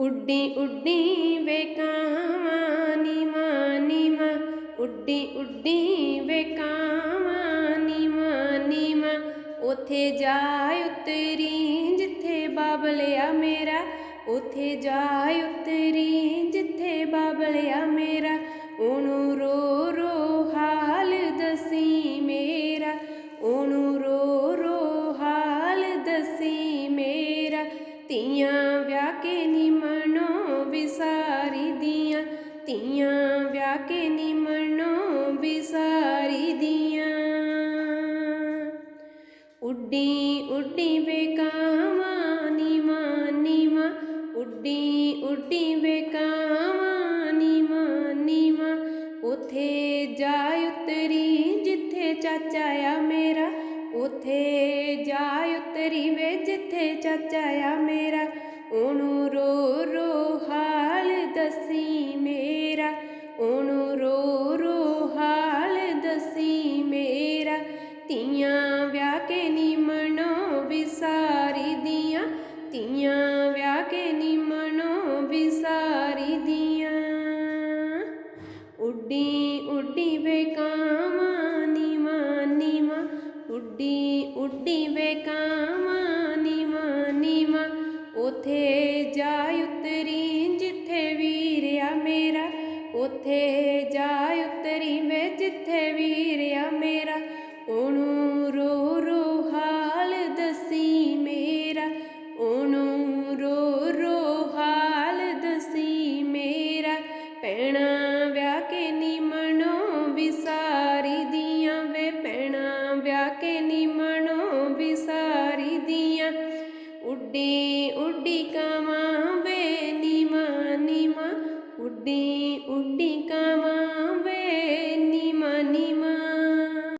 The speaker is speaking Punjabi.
ਉੱਡੀ ਉੱਡੀ ਵੇ ਕਾਵਾਂ ਨੀਵਾਂ ਨੀਵਾਂ ਉੱਡੀ ਉੱਡੀ ਵੇ ਕਾਵਾਂ ਨੀਵਾਂ ਨੀਵਾਂ ਉਥੇ ਜਾ ਉਤਰੀ ਜਿੱਥੇ ਬਾਬਲਿਆ ਮੇਰਾ, ਉਥੇ ਜਾ ਉਤਰੀ ਜਿੱਥੇ ਬਾਬਲਿਆ ਮੇਰਾ। ਉਹਨੂੰ ਰੋ ਰੋ ਹਾਲ ਦਸੀ ਮੇਰਾ, ਉਹਨੂੰ ਰੋ ਰੋ ਹਾਲ ਦਸੀ ਮੇਰਾ। ਧੀਆਂ ਵਿਆਹ ਕੇ ਨੀ ਮਨੋ ਵਿਸਾਰੀ ਦੀਆਂ ਧੀਆਂ, ਵਿਆਹ ਕੇ ਨੀ ਮਨੋ ਵਿਸਾਰੀ ਦੀਆਂ। ਉੱਡੀ ਉੱਡੀ ਵੇਕਾਵਾਂ ਨੀਵਾਂ ਨੀਵਾਂ। ਉੱਡੀ ਉੱਡੀ ਵੇਕਾਵਾਂ ਨੀਵਾਂ ਨੀਵਾਂ। ਉਥੇ ਜਾ ਉਤਰੀ ਜਿੱਥੇ ਚਾਚਾ ਆ ਮੇਰਾ। ਉਥੇ ਜਾ ਉਤਰੀ ਵੇ ਜਿੱਥੇ ਚਾਚਾ ਆ ਮੇਰਾ। ਉਹਨੂੰ ਉੱਡੀ ਉੱਡੀ ਵੇ ਕਾਵਾਂ ਨੀਵਾਂ ਨੀਵਾਂ। ਉੱਡੀ ਉੱਡੀ ਵੇ ਕਾਵਾਂ ਨੀਵਾਂ ਨੀਵਾਂ। ਉਥੇ ਜਾ ਉਤਰੀ ਜਿੱਥੇ ਵੀਰਿਆ ਮੇਰਾ। ਉਥੇ ਦੀਆਂ ਵੇ ਪੈਣਾ ਵਿਆਹ ਕੇ ਨੀ ਮਨੋ